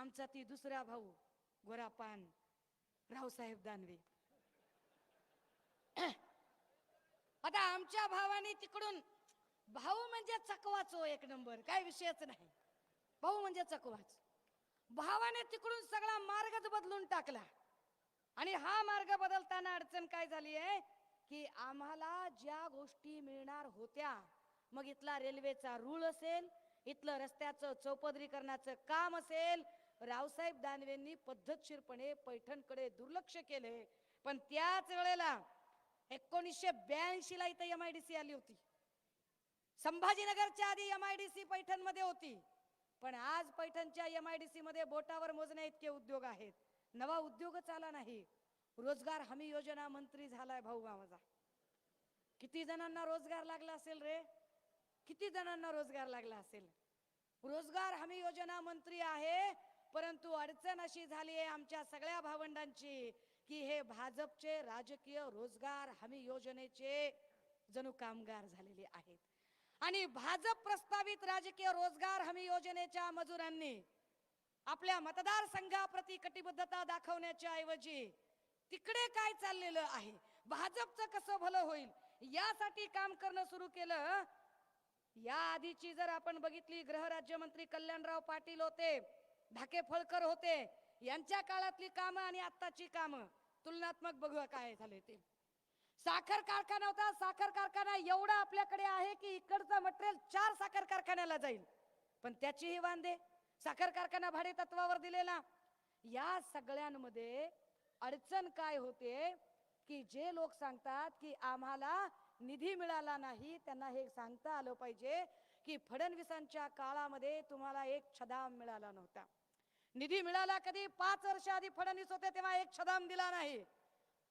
आमचा ती दुसरा भाऊ गोरापान रावसाहेब दानवे. आता आमच्या भावाने तिकडून भाऊ म्हणजे चकवाच हो एक नंबर काय विषयच नाही. भाऊ म्हणजे चकवाच. भावाने तिकडून सगळा मार्गच बदलून टाकला. आणि हा मार्ग बदलताना अडचण काय झाली आहे? की आम्हाला ज्या गोष्टी मिळणार होत्या मग इथला रेल्वेचा रूळ असेल इथलं रस्त्याचं चौपदरीकरणाचं काम असेल रावसाहेब दानवेंनी पद्धतशीरपणे पैठणकडे दुर्लक्ष केले. पण त्याच वेळेला एकोणीसशे ब्याऐंशी ला इथं एम आय डी सी आली होती. संभाजीनगरच्या आधी एम आय डी सी पैठणमध्ये होती. पण आज पैठणच्या एम आय डी सी मध्ये बोटावर मोजण्या इतके उद्योग आहेत. नवा उद्योगच आला नाही. रोजगार हमी योजना मंत्री झालाय भाऊ माझा किती जणांना रोजगार लागला असेल रे? किती जणांना रोजगार लागला असेल? रोजगार हमी योजना मंत्री आहे. परंतु अडचण अशी झाली आहे आमच्या सगळ्या भावंडांची की हे भाजपचे राजकीय रोजगार हमी योजनेचे जणू कामगार झालेले आहेत. आणि भाजप प्रस्तावित राजकीय रोजगार हमी योजनेच्या मजुरांनी आपल्या मतदारसंघाप्रती कटिबद्धता दाखवण्याच्या ऐवजी तिकडे काय चाललेलं आहे? भाजपचं कसं भलं होईल? यासाठी काम करणं सुरू केलं. या आधीची जर आपण बघितली गृहराज्यमंत्री कल्याणराव पाटील होते. ढाके फळकर होते. यांच्या काळातली कामं आणि आत्ताची कामं तुलनात्मक बघूया काय झाले ते. साखर कारखाना होता. साखर कारखाना एवढा आपल्याकडे आहे की इकडचं मटेरियल चार साखर कारखान्याला जाईल. पण त्याचीही वांदे. साखर कारखाना भाडे तत्वावर दिलेला. या सगळ्यांमध्ये अडचण काय होते की जे लोक सांगतात की आम्हाला निधी मिळाला नाही त्यांना हे सांगता आलं पाहिजे. की फडणवीसांच्या काळामध्ये तुम्हाला एक छदाम मिळाला नव्हता. निधी मिळाला कधी? पाच वर्ष आधी फडणवीस होते तेव्हा एक छदाम दिला नाही.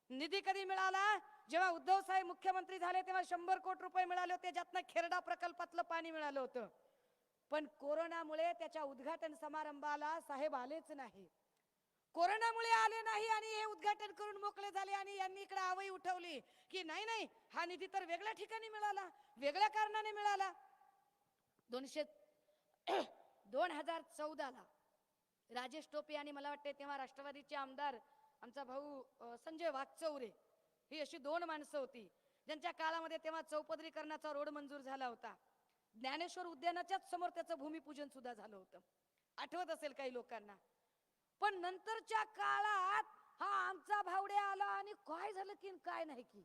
निधी कधी मिळाला? जेव्हा उद्धव साहेब मुख्यमंत्री झाले तेव्हा शंभर कोटी रुपये मिळाले होते ज्यातनं खेरडा प्रकल्पातलं पाणी मिळालं होतं. पण कोरोनामुळे त्याच्या उद्घाटन समारंभाला साहेब आलेच नाही. कोरोनामुळे आले नाही आणि हे उद्घाटन करून मोकळे झाले आणि यांनी इकडे आवई उठवली की नाही नाही हा निधी तर वेगळ्या ठिकाणी मिळाला वेगळ्या कारणाने मिळाला. दोनशे दोन हजार चौदाला राजेश टोपे आणि मला वाटते तेव्हा राष्ट्रवादीचे आमदार आमचा भाऊ संजय वाघचौरे ही अशी दोन माणसं होती. ज्यांच्या काळामध्ये तेव्हा चौपदरीकरणाचा रोड मंजूर झाला होता. ज्ञानेश्वर उद्यानाच्याच समोर त्याचं भूमिपूजन सुद्धा झालं होतं. आठवत असेल काही लोकांना. पण नंतरच्या काळात हा आमचा भावडे आला आणि काय झालं की काय नाही की.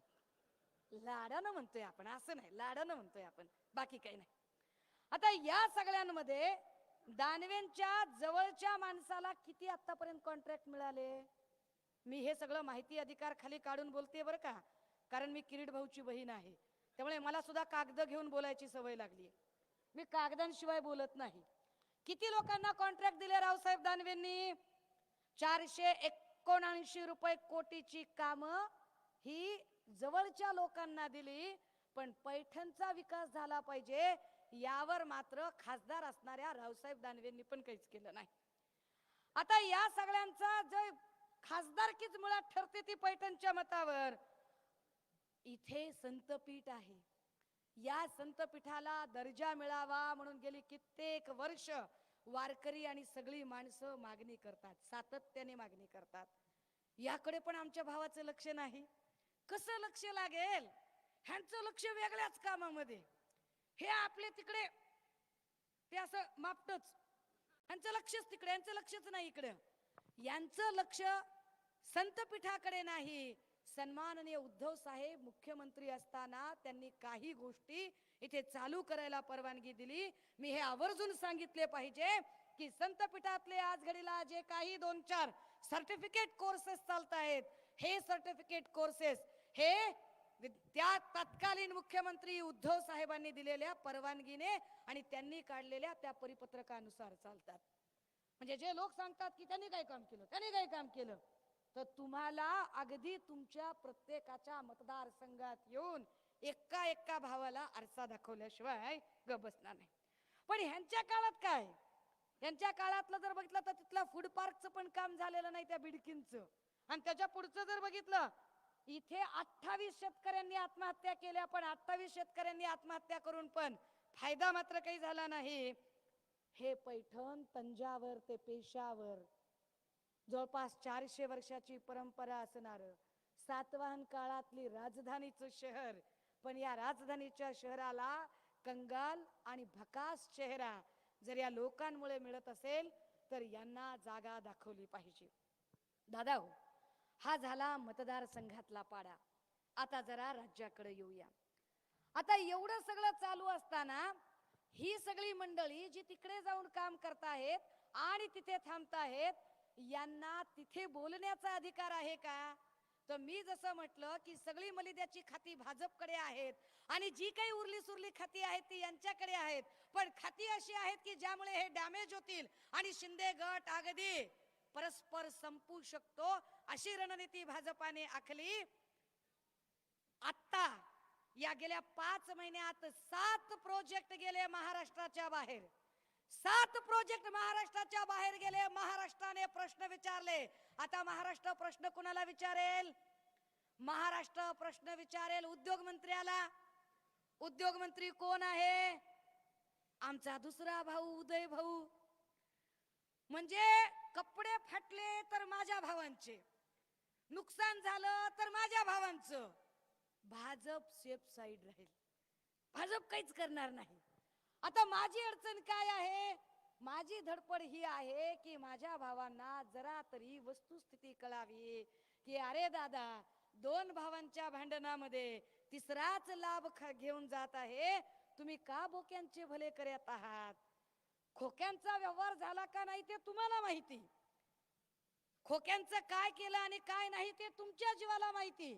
लाडानं म्हणतोय आपण असं नाही लाडानं म्हणतोय आपण. बाकी काही नाही. आता या सगळ्यांमध्ये दानवेंच्या जवळच्या माणसाला किती आतापर्यंत कॉन्ट्रॅक्ट मिळाले? मी हे सगळं माहिती अधिकार खाली काढून बोलते बरं का? कारण मी किरीट भाऊची बहीण आहे. त्यामुळे मला सुद्धा कागद घेऊन बोलायची सवय लागली. मी कागदांशिवाय बोलत नाही. किती लोकांना कॉन्ट्रॅक्ट दिले रावसाहेब दानवेंनी? चारशे एकोणऐंशी रुपये कोटीची कामं ही जवळच्या लोकांना दिली पण पैठणचा विकास झाला पाहिजे. यावर मात्र खासदार असणाऱ्या रावसाहेब दानवेंनी पण काहीच केलं नाही. आता या सगळ्यांचा जे खासदारकीच मुळात ठरते ती पैठणच्या मतावर. इथे संतपीठ आहे. या संतपीठाला दर्जा मिळावा म्हणून गेली कित्येक वर्ष वारकरी आणि सगळी माणसं मागणी करतात सातत्याने मागणी करतात. याकडे पण आमच्या भावाचं लक्ष नाही. कसं लक्ष लागेल? ह्यांचं लक्ष वेगळ्याच कामामध्ये. हे आपले तिकडे. ते असं मापटच. यांचं लक्षच तिकडे यांचं लक्षच नाही इकडं. यांचं लक्ष संतपीठाकडे नाही. सन्माननीय उद्धव साहेब मुख्यमंत्री असताना त्यांनी काही गोष्टी इथे चालू करायला परवानगी दिली. मी हे आवर्जून सांगितले पाहिजे की संतपीठातले आज घडीला जे काही दोन चार सर्टिफिकेट कोर्सेस चालत आहेत हे सर्टिफिकेट कोर्सेस हे त्या तत्कालीन मुख्यमंत्री उद्धव साहेबांनी दिलेल्या परवानगीने आणि त्यांनी काढलेल्या त्या परिपत्रकानुसार चालतात. म्हणजे जे लोक सांगतात की त्यांनी काय काम केलं त्यांनी काय काम केलं तर तुम्हाला अगदी तुमच्या प्रत्येकाच्या मतदारसंघात येऊन एका एका भावाला आरसा दाखवल्याशिवाय ग बसणार नाही. पण ह्यांच्या काळात काय? यांच्या काळातलं जर बघितलं तर तिथलं फूड पार्कचं पण काम झालेलं नाही त्या बिडकींचं. आणि त्याच्या पुढचं जर बघितलं इथे अठ्ठावीस शेतकऱ्यांनी आत्महत्या केल्या पण अठ्ठावीस शेतकऱ्यांनी आत्महत्या करून पण फायदा मात्र काही झाला नाही. हे पैठण तंजावर ते पेशावर. जवळपास चारशे वर्षाची परंपरा असणार सातवाहन काळातली राजधानीचं शहर पण या राजधानीच्या शहराला कंगाल आणि भकास चेहरा जर या लोकांमुळे मिळत असेल तर यांना जागा दाखवली पाहिजे. दादा हो हा झाला मतदारसंघातला पाडा. आता जरा राज्याकडे येऊया. आता एवढं सगळं चालू असताना ही सगळी मंडळी जी तिकडे जाऊन काम करतायत आणि तिथे थांबताहेत यांना तिथे बोलण्याचा अधिकार आहे का? तर मी जसं म्हटलं की सगळी मलिद्याची खाती भाजपकडे आहेत आणि जी काही उरली सुरली खाती आहेत ती यांच्याकडे आहेत. पण खाती अशी आहेत की ज्यामुळे हे डॅमेज होतील. आणि शिंदे गट अगदी परस्पर संपू शकतो. अशी रणनीती भाजपाने आखली. आत्ता या गेल्या पाच महिन्यात सात प्रोजेक्ट गेले महाराष्ट्राच्या बाहेर. सात प्रोजेक्ट महाराष्ट्राच्या बाहेर गेले महाराष्ट्राने प्रश्न विचारले. आता महाराष्ट्र प्रश्न कुणाला विचारेल? महाराष्ट्र प्रश्न विचारेल उद्योग मंत्र्याला. उद्योग मंत्री कोण आहे? आमचा दुसरा भाऊ उदय भाऊ. म्हणजे कपडे फाटले तर माझ्या भावांचे. नुकसान झालं तर माझ्या भावांचं. भाजप सेफ साईड राहील. भाजप काहीच करणार नाही. आता माझी अडचण काय आहे? माझी धडपड ही आहे की माझ्या भावांना जरा तरी वस्तुस्थिती कळावी. की अरे दादा दोन भावांच्या भांडणामध्ये तिसराच लाभ घेऊन जात आहे. तुम्ही का बोक्यांचे भले करत आहात? खोक्यांचा व्यवहार झाला का नाही ते तुम्हाला माहिती. खोक्यांचं काय केलं आणि काय नाही ते तुमच्या जीवाला माहिती.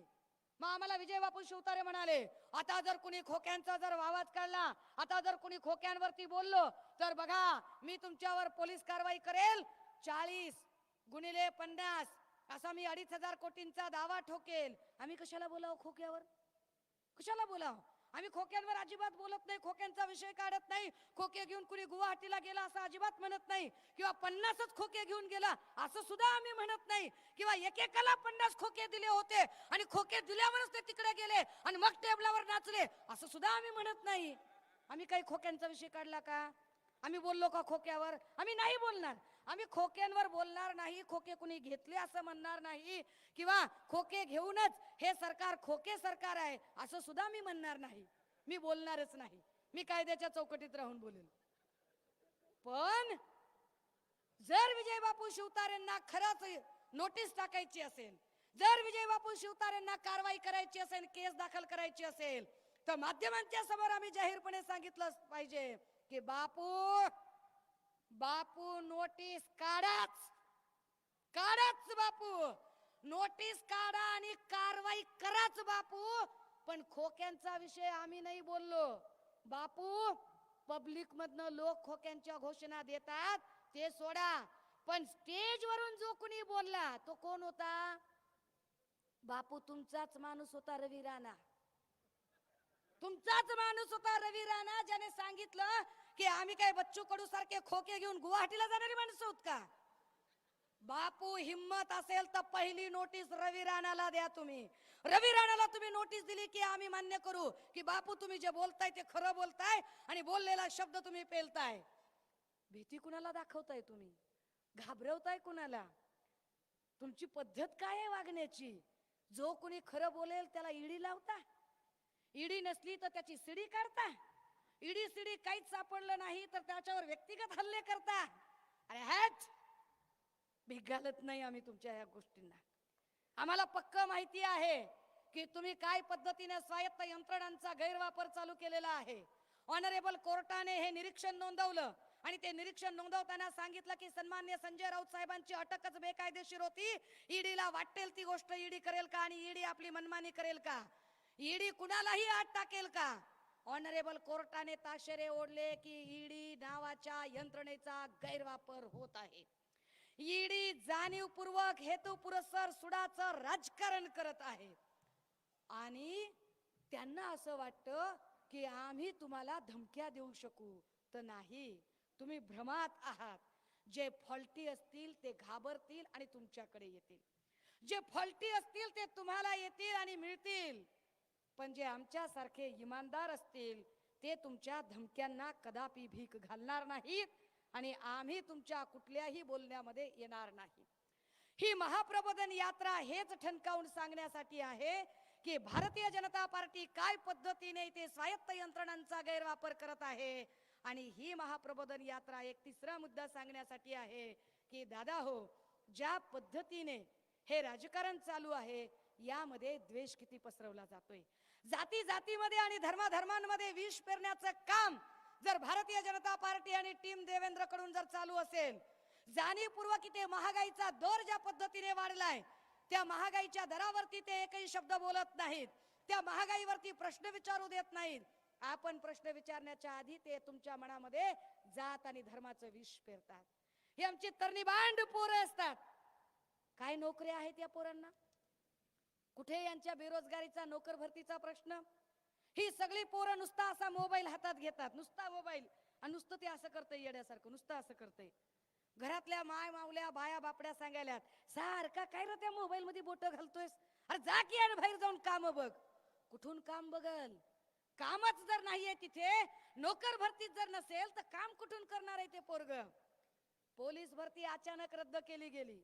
मग आम्हाला विजय बापू शिवतारे म्हणाले आता जर कुणी खोक्यांचा जर आवाज काढला आता जर कुणी खोक्यांवरती बोललो तर बघा मी तुमच्यावर पोलीस कारवाई करेल. चाळीस गुणिले पन्नास असा मी अडीच हजार कोटींचा दावा ठोकेल. आम्ही कशाला बोलाव खोक्यावर? कशाला बोलाव? आम्ही खोक्यांवर अजिबात बोलत नाही खोक्यांचा विषय काढत नाही. खोके घेऊन कुणी गुवाहाटीला गेला असं अजिबात म्हणत नाही. किंवा पन्नासच खोके घेऊन गेला असं सुद्धा आम्ही म्हणत नाही. किंवा एकेकाला पन्नास खोके दिले होते आणि खोके दिल्यावरच ते तिकडे गेले आणि मग टेबलावर नाचले असं सुद्धा आम्ही म्हणत नाही. आम्ही काही खोक्यांचा विषय काढला का? आम्ही बोललो का खोक्यावर? आम्ही नाही बोलणार. आम्ही खोक्यांवर बोलणार नाही खोके कुणी घेतले असं म्हणणार नाही. किंवा खोके घेऊनच हे सरकार खोके सरकार आहे असं सुद्धा मी म्हणणार नाही. मी बोलणारच नाही. मी कायद्याच्या चौकटीत राहून बोलेन. पण जर विजय बापू शिवतारेंना खरंच नोटीस टाकायची असेल जर विजय बापू शिवतारेंना कारवाई करायची असेल केस दाखल करायची असेल तर माध्यमांच्या समोर आम्ही जाहीरपणे सांगितलं पाहिजे की बापू बापू नोटीस काढाच. काढाच बापू. नोटीस काढा आणि कारवाई कराच बापू. पण खोक्यांचा विषय आम्ही नाही बोललो. बापू पब्लिक मधनं लोक खोक्यांच्या घोषणा देतात ते सोडा. पण स्टेज वरून जो कुणी बोलला तो कोण होता? बापू तुमचाच माणूस होता रवी राणा. तुमचाच माणूस होता रवी राणा ज्याने सांगितलं की आम्ही काय बच्चू कडू सारखे खोके घेऊन गुवाहाटीला जाणारी माणसं होत का? बापू हिम्मत असेल तर पहिली नोटीस रवी राणाला द्या तुम्ही. रवी राणाला तुम्ही नोटीस दिली की आम्ही मान्य करू. की बापू तुम्ही जे बोलताय ते खरं बोलताय आणि बोललेला शब्द तुम्ही पेलताय. भीती कुणाला दाखवताय तुम्ही? घाबरवताय कुणाला? तुमची पद्धत काय आहे वागण्याची? जो कुणी खरं बोलेल त्याला इडी लावता? इडी नसली तर त्याची सिडी काढता? इडी सिडी काहीच सापडलं नाही तर त्याच्यावर व्यक्तिगत हल्ले करता. अरे हॅच भीक घालत नाही आम्ही तुमच्या या गोष्टींना. आम्हाला पक्क माहिती आहे की तुम्ही काय पद्धतीने स्वायत्त यंत्रणांचा गैरवापर चालू केलेला आहे. ऑनरेबल कोर्टाने हे निरीक्षण नोंदवलं आणि ते निरीक्षण नोंदवताना सांगितलं की सन्मान्य संजय राऊत साहेबांची अटकच बेकायदेशीर होती. ईडीला वाटेल ती गोष्ट ईडी करेल का आणि ईडी आपली मनमानी करेल का? ईडी कुणालाही आत टाकेल का? ऑनरेबल कोर्टाने ताशेरे ओढले की ईडी नावाच्या यंत्रणेचा गैरवापर होत आहे. ईडी जाणीवपूर्वक हेतुपुरस्सर सुडाचं राजकारण करत आहे. आणि त्यांना असं वाटतं की आम्ही तुम्हाला धमक्या देऊ शकू तर नाही. तुम्ही भ्रमात आहात. जे फॉल्टी असतील ते घाबरतील आणि तुमच्याकडे येतील. जे फॉल्टी असतील ते तुम्हाला येतील आणि मिळतील. पण जे आमच्यासारखे इमानदार असतील ते तुमच्या धमक्यांना कदापि भीक घालणार नाहीत आणि आम्ही तुमच्या कुठल्याही बोलण्यामध्ये येणार नाही. ही महाप्रबोधन यात्रा हेच ठणकावून सांगण्यासाठी आहे की भारतीय जनता पार्टी काय पद्धतीने ते स्वायत्त यंत्रणांचा गैरवापर करत आहे आणि ही महाप्रबोधन यात्रा एक तिसरा मुद्दा सांगण्यासाठी आहे की दादा हो ज्या पद्धतीने हे राजकारण चालू आहे यामध्ये द्वेष किती पसरवला जातोय. जाती जातीमध्ये आणि धर्माधर्मांमध्ये विष पेरण्याचं काम जर भारतीय जनता पार्टी आणि टीम देवेंद्रकडून जर चालू असेल जाणीवपूर्वक इथे महागाईचा दर ज्या पद्धतीने वाढलाय त्या महागाईच्या दरावरती ते एकही शब्द बोलत नाहीत. त्या महागाईवरती प्रश्न विचारू देत नाहीत. आपण प्रश्न विचारण्याच्या आधी ते तुमच्या मनामध्ये जात आणि धर्माचं विष पेरतात. हे आमची तरणी पोरं असतात. काय नोकऱ्या आहेत या पोरांना? कुठे यांच्या बेरोजगारीचा नोकर भरतीचा प्रश्न? ही सगळी पोरं नुसता असा मोबाईल हातात घेतात नुसता मोबाईल. आणि नुसतं ते असं करतंय येड्यासारखं नुसतं असं करतंय. घरातल्या माय मावल्या बाया बापड्या सांगायल्यात सारखा काय र त्या मोबाईल मध्ये बोट घालतोयस? अरे जा की आणि बाहेर जाऊन काम बघ. कुठून काम बघल कामच जर नाहीये तिथे नोकर भरतीच जर नसेल तर काम कुठून करणार आहे ते पोरग? पोलीस भरती अचानक रद्द केली गेली.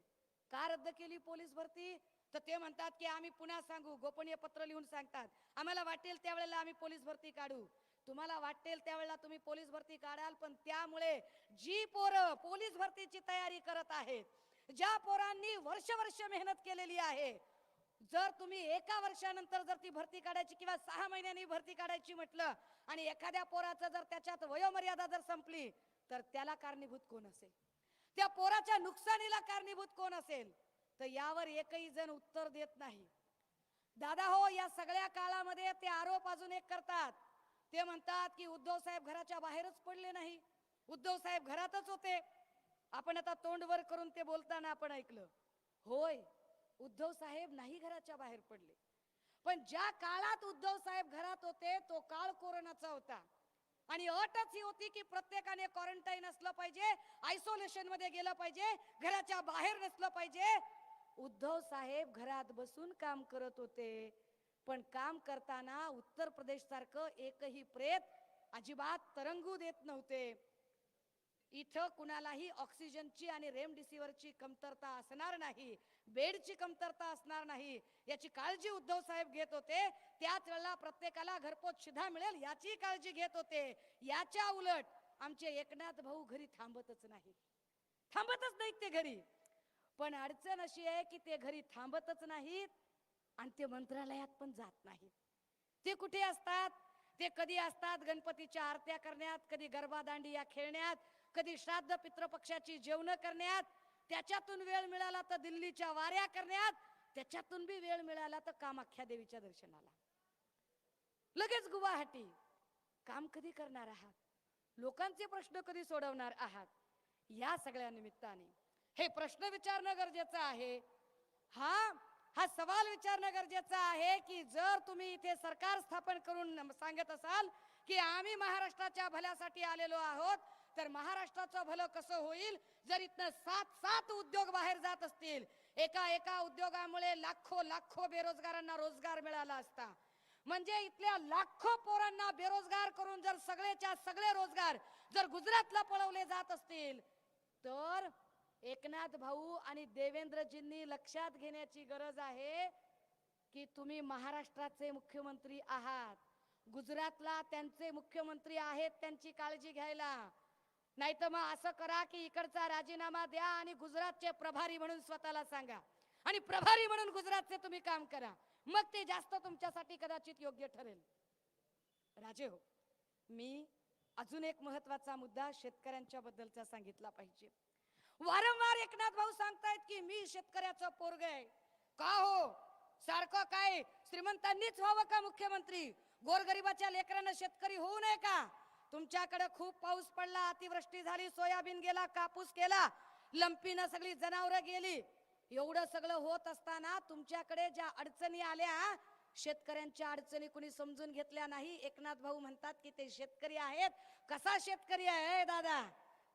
का रद्द केली पोलीस भरती? तर ते म्हणतात की आम्ही पुन्हा सांगू गोपनीय पत्र लिहून सांगतात. आम्हाला वाटेल त्यावेळेला आम्ही पोलीस भरती काढू. तुम्हाला वाटेल त्यावेळेला तुम्ही पोलीस भरती काढाल पण त्यामुळे जी पोरं पोलीस भरतीची तयारी करत आहेत ज्या पोरांनी वर्ष वर्ष मेहनत केलेली आहे जर तुम्ही एका वर्षानंतर जर ती भरती काढायची किंवा सहा महिन्यांनी भरती काढायची म्हटलं आणि एखाद्या पोराचं जर त्याच्यात वयोमर्यादा जर संपली तर त्याला कारणीभूत कोण असेल? त्या पोराच्या नुकसानीला कारणीभूत कोण असेल? तर यावर एकही जण उत्तर देत नाही. दादा हो या सगळ्या काळामध्ये ते आरोप अजून एक करतात. ते म्हणतात की उद्धव साहेब घराच्या बाहेरच पडले नाही. उद्धव साहेब घरातच होते. आपण आता तोंडवर करून ते बोलताना आपण ऐकलं. होय उद्धव साहेब नाही घराच्या बाहेर पडले. पण ज्या काळात उद्धव साहेब घरात होते तो काळ कोरोनाचा होता. आणि अटच ही होती की प्रत्येकाने क्वारंटाईन असलं पाहिजे आयसोलेशनमध्ये गेलं पाहिजे घराच्या बाहेर नसलं पाहिजे उद्धव साहेब घरात बसून काम करत होते. पण काम करताना उत्तर प्रदेश सारखं एकही प्रेत अजिबात तरंगू देत नव्हते. इथं कुणालाही ऑक्सिजनची आणि रेमडिसिव्हरची कमतरता असणार नाही. बेडची कमतरता असणार नाही. याची काळजी उद्धव साहेब घेत होते. त्याच वेळेला प्रत्येकाला घरपोच शिधा मिळेल याची काळजी घेत होते. याच्या उलट आमचे एकनाथ भाऊ घरी थांबतच नाही थांबतच नाहीत ते घरी. पण अडचण अशी आहे की ते घरी थांबतच नाहीत आणि ते मंत्रालयात पण जात नाहीत. ते कुठे असतात? ते कधी असतात गणपतीच्या आरत्या करण्यात कधी गरबादांडी या खेळण्यात कधी श्राद्ध पितृपक्षाची जेवण करण्यात त्याच्यातून वेळ मिळाला तर दिल्लीच्या वाऱ्या करण्यात त्याच्यातून बी वेळ मिळाला तर कामाख्या देवीच्या दर्शनाला. लगेच गुवाहाटी. काम कधी करणार आहात? लोकांचे प्रश्न कधी सोडवणार आहात? या सगळ्या निमित्ताने. हे प्रश्न विचारणं गरजेचं आहे. हा हा सवाल विचारणं गरजेचं आहे की जर तुम्ही इथे सरकार स्थापन करून सांगत असाल की आम्ही महाराष्ट्राच्या भल्यासाठी आलेलो आहोत तर महाराष्ट्राचं भलं कसं होईल? जर इथनं सात सात उद्योग बाहेर जात असतील एका एका उद्योगामुळे लाखो लाखो बेरोजगारांना रोजगार मिळाला असता. म्हणजे इथल्या लाखो पोरांना बेरोजगार करून जर सगळेच्या सगळे रोजगार जर गुजरातला पळवले जात असतील तर एकनाथ भाऊ आणि देवेंद्रजींनी लक्षात घेण्याची गरज आहे की तुम्ही महाराष्ट्राचे मुख्यमंत्री आहात. गुजरातला त्यांचे मुख्यमंत्री आहेत त्यांची काळजी घ्यायला. नाही तर मग असं करा की इकडचा राजीनामा द्या आणि गुजरातचे प्रभारी म्हणून स्वतःला सांगा. आणि प्रभारी म्हणून गुजरातचे तुम्ही काम करा. मग ते जास्त तुमच्यासाठी कदाचित योग्य ठरेल. राजे हो मी अजून एक महत्त्वाचा मुद्दा शेतकऱ्यांच्या बद्दलचा सांगितला पाहिजे. वारंवार एकनाथ भाऊ सांगतायत की मी शेतकऱ्याचं पोरग आहे. का हो? सारखं काय? श्रीमंतांनीच व्हावं का मुख्यमंत्री? गोरगरिबाच्या लेकरांना शेतकरी होऊ नये का? तुमच्याकडे खूप पाऊस पडला अतिवृष्टी झाली सोयाबीन गेला कापूस केला लंपीनं सगळी जनावरं गेली. एवढं सगळं होत असताना तुमच्याकडे ज्या अडचणी आल्या शेतकऱ्यांच्या अडचणी कुणी समजून घेतल्या नाही. एकनाथ भाऊ म्हणतात की ते शेतकरी आहेत. कसा शेतकरी आहे दादा?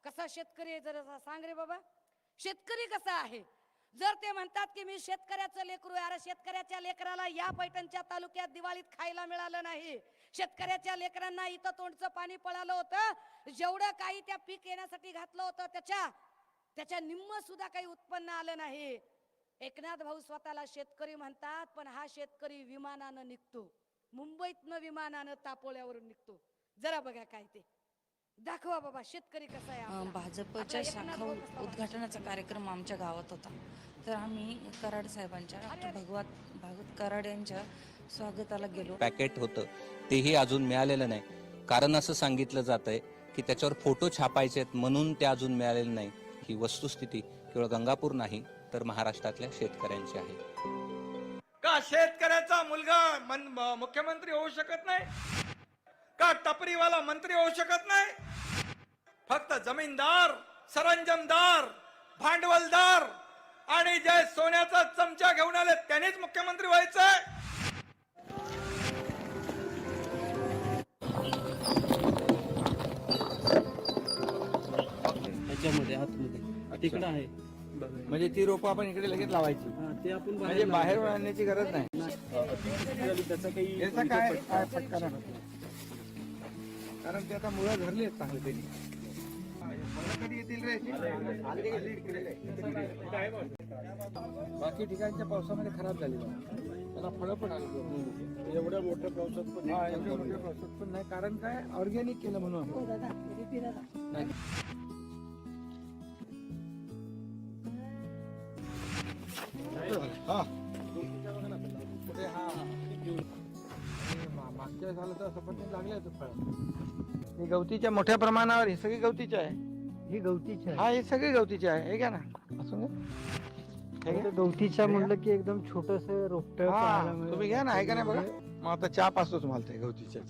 कसा शेतकरी आहे जरा सांग रे बाबा. शेतकरी कसा आहे? जर ते म्हणतात की मी शेतकऱ्याचं लेकरू अरे शेतकऱ्याच्या लेकराला या पैठणच्या तालुक्यात दिवाळीत खायला मिळालं नाही. शेतकऱ्याच्या लेकरांना इथं तोंडचं पाणी पळालं होतं. जेवढं काही त्या पीक येण्यासाठी घातलं होतं त्याच्या त्याच्या निम्म सुद्धा काही उत्पन्न आलं नाही. एकनाथ भाऊ स्वतःला शेतकरी म्हणतात पण हा शेतकरी विमानानं निघतो. मुंबईतनं विमानानं तापोळ्यावरून निघतो. जरा बघा काय ते. दाखवा बाबा शेतकरी कसा आहे आपला. भाजपच्या एकनाथ शाखा भाऊ कसा? उद्घाटनाचा कार्यक्रम आमच्या गावात होता. तर आम्ही कराड साहेबांच्या डॉक्टर भगवत भागवत कराड यांच्या स्वागताला गेलो. पॅकेट होतं. तेही अजून मिळालेलं नाही. कारण असं सांगितलं जात आहे की त्याच्यावर फोटो छापायचे आहेत म्हणून ते अजून मिळालेलं नाही. ही वस्तुस्थिती केवळ गंगापूर नाही तर महाराष्ट्रातल्या शेतकऱ्यांची आहे. का शेतकऱ्याचा मुलगा मन- म- मुख्यमंत्री होऊ शकत नाही? का टपरीवाला मंत्री होऊ शकत नाही? फक्त जमीनदार सरंजमदार भांडवलदार आणि जे सोन्याचा चमचा घेऊन आले त्यांनीच मुख्यमंत्री व्हायचंय. त्याच्यामध्ये आतमध्ये. तिकडं आहे. म्हणजे ती रोपं आपण इकडे लगेच लावायची. हा, ते आपण म्हणजे बाहेर आणण्याची गरज नाही. त्याचा काही याचा काय काय फटका नाही. बसला. कारण ते आता मुळं धरली आहेत चांगले त्यांनी कधी येतील रे? बाकी ठिकाणच्या पावसामध्ये खराब झाली त्याला फळं पण आली एवढ्या मोठ्या पावसात पण एवढ्या मोठ्या पावसात पण नाही. कारण काय? ऑर्गॅनिक केलं म्हणून. नाही. हा. मागच्या झालं तर सफरचंद लागले होते फळ ही गवतीच्या मोठ्या प्रमाणावर हे सगळी गवतीचे आहे. ही गवतीची हा हे सगळी गवतीचे आहे. हे घ्या ना. असून. गवतीच्या म्हणलं की एकदम छोटस रोपट हा, तुम्ही घ्या ना. आहे का नाही बघा. मग आता चहा पाचतो तुम्हाला ते गवतीच्या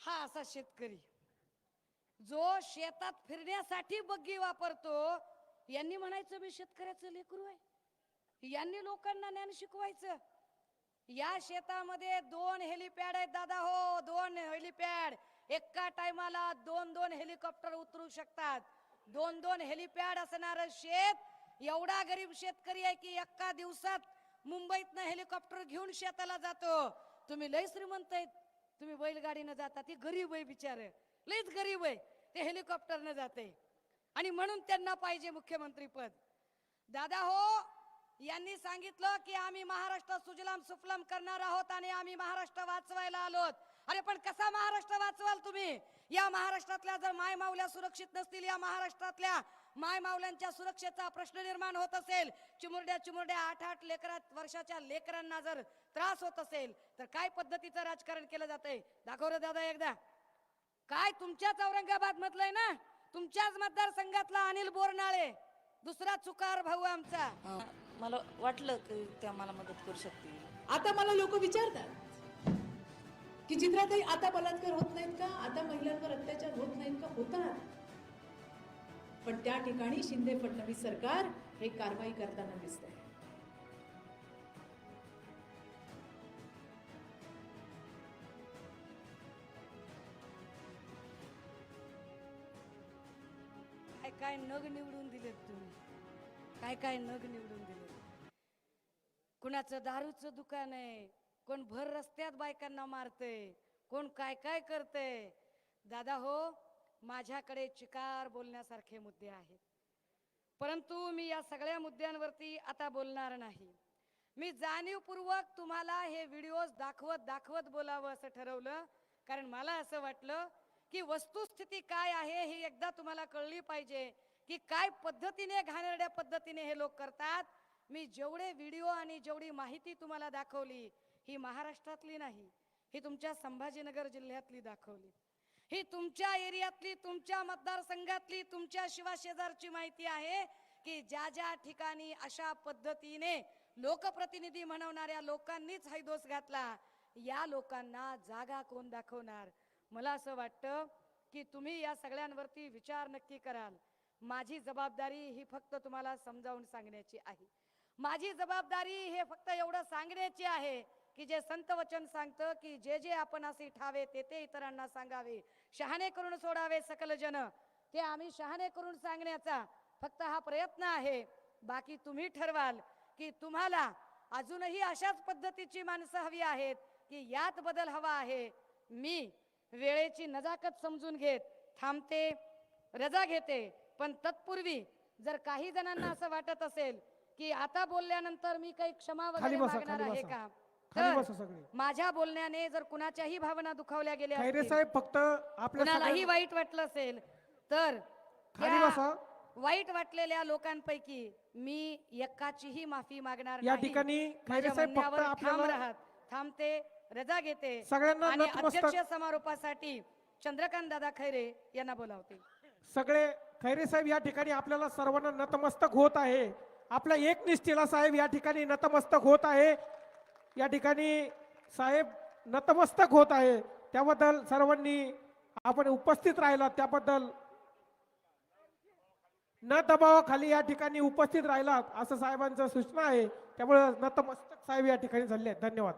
हा असा शेतकरी. जो शेतात फिरण्यासाठी बग्गी वापरतो यांनी म्हणायचं मी शेतकऱ्याचं लेकरू आहे. यांनी लोकांना ज्ञान शिकवायचं. या शेतामध्ये दोन हेलिपॅड आहेत दादा. हो दोन हेलिपॅड. एका टायमाला दोन दोन हेलिकॉप्टर उतरू शकतात. दोन दोन हेलिपॅड असणार शेत एवढा गरीब शेतकरी आहे की एका दिवसात मुंबईतनं हेलिकॉप्टर घेऊन शेताला जातो. तुम्ही लय श्रीमंत आहेत. तुम्ही बैलगाडीनं जाता. ती गरीब आहे बिचार. लयच गरीब आहे. ते हेलिकॉप्टरनं जाते आणि म्हणून त्यांना पाहिजे मुख्यमंत्री पद. दादा हो यांनी सांगितलं की आम्ही महाराष्ट्र सुजलाम सुफलाम करणार आहोत आणि आम्ही महाराष्ट्र वाचवायला आलोत. अरे पण कसा महाराष्ट्र वाचवाल तुम्ही? या महाराष्ट्रातल्या जर मायमावल्या सुरक्षित नसतील या महाराष्ट्रातल्या मायमावल्यांच्या सुरक्षेचा प्रश्न निर्माण होत असेल चिमुरड्या चिमुरड्या आठ आठ लेकरात वर्षाच्या लेकरांना जर त्रास होत असेल तर काय पद्धतीचं राजकारण केलं जातंय? दाखव दादा एकदा. काय तुमच्याच औरंगाबाद मधलंय ना? तुमच्याच मतदारसंघातला अनिल बोरनाळे दुसरा चुकार भाऊ आमचा. मला वाटलं की ते आम्हाला मदत करू शकतील. आता मला लोक विचारतात की चित्राताई आता बलात्कार होत नाहीत का? आता महिलांवर अत्याचार होत नाहीत का? होतात. पण त्या ठिकाणी शिंदे फडणवीस सरकार हे कारवाई करताना दिसत आहे काय काय नग निवडून दिलेत तुम्ही? काय काय नग निवडून दिलेत? कुणाचं दारूचं दुकान आहे कोण भर रस्त्यात बायकांना मारते कोण काय काय करते दादा हो माझ्याकडे चिकार बोलण्यासारखे मुद्दे आहेत. परंतु मी या सगळ्या मुद्द्यांवरती आता बोलणार नाही. मी जाणीवपूर्वक तुम्हाला हे व्हिडिओज दाखवत दाखवत बोलावं असं ठरवलं कारण मला असं वाटलं की वस्तुस्थिती काय आहे हे एकदा तुम्हाला कळली पाहिजे. की काय पद्धतीने घाणेरड्या पद्धतीने हे लोक करतात. मी जेवढे व्हिडिओ आणि जेवढी माहिती तुम्हाला दाखवली ही महाराष्ट्रातली नाही ही तुमच्या संभाजीनगर जिल्ह्यातली दाखवली. ही तुमच्या एरियातली तुमच्या मतदारसंघातली तुमच्या शिवाशेजारची माहिती आहे की ज्या ज्या ठिकाणी अशा पद्धतीने लोकप्रतिनिधी म्हणवणाऱ्या लोकांनीच हैदोस घातला या लोकांना जागा कोण दाखवणार? मला असं वाटतं की तुम्ही या सगळ्यांवरती विचार नक्की कराल. माझी जबाबदारी ही फक्त तुम्हाला समजावून सांगण्याची आहे. माझी जबाबदारी हे फक्त एवढं सांगण्याची आहे की जे संत वचन सांगतं की जे जे आपण असे ठावे ते ते इतरांना सांगावे. शहाणे करून सोडावे सकल जन. ते आम्ही शहाणे करून सांगण्याचा फक्त हा प्रयत्न आहे. बाकी तुम्ही ठरवाल की तुम्हाला अजूनही अशाच पद्धतीची माणसं हवी आहेत की यात बदल हवा आहे. मी वेळेची नजाकत समजून घेत थांबते रजा घेते. पण तत्पूर्वी जर काही जणांना असं वाटत असेल की आता बोलल्यानंतर मी काही क्षमा वगैरे मागणार आहे. का? तर माझ्या बोलण्याने जर कुणाच्याही भावना दुखावल्या गेल्या साहेब फक्त कुणालाही वाईट वाटलं असेल तर वाईट वाटलेल्या लोकांपैकी मी एकाचीही माफी मागणार या. ठिकाणी थांबते. रजा घेते. सगळ्यांना आणि नतमस्तक- अध्यक्ष समारोपासाठी चंद्रकांत दादा खैरे यांना बोलावते. सगळे खैरे साहेब या ठिकाणी आपल्याला सर्वांना नतमस्तक होत आहे. आपल्या एक निष्ठेला साहेब या ठिकाणी नतमस्तक होत आहे. या ठिकाणी साहेब नतमस्तक होत आहे. त्याबद्दल सर्वांनी आपण उपस्थित राहिला त्याबद्दल न दबावाखाली या ठिकाणी उपस्थित राहिलात असं साहेबांचं सूचना आहे. त्यामुळे नतमस्तक साहेब या ठिकाणी झाले आहेत. धन्यवाद.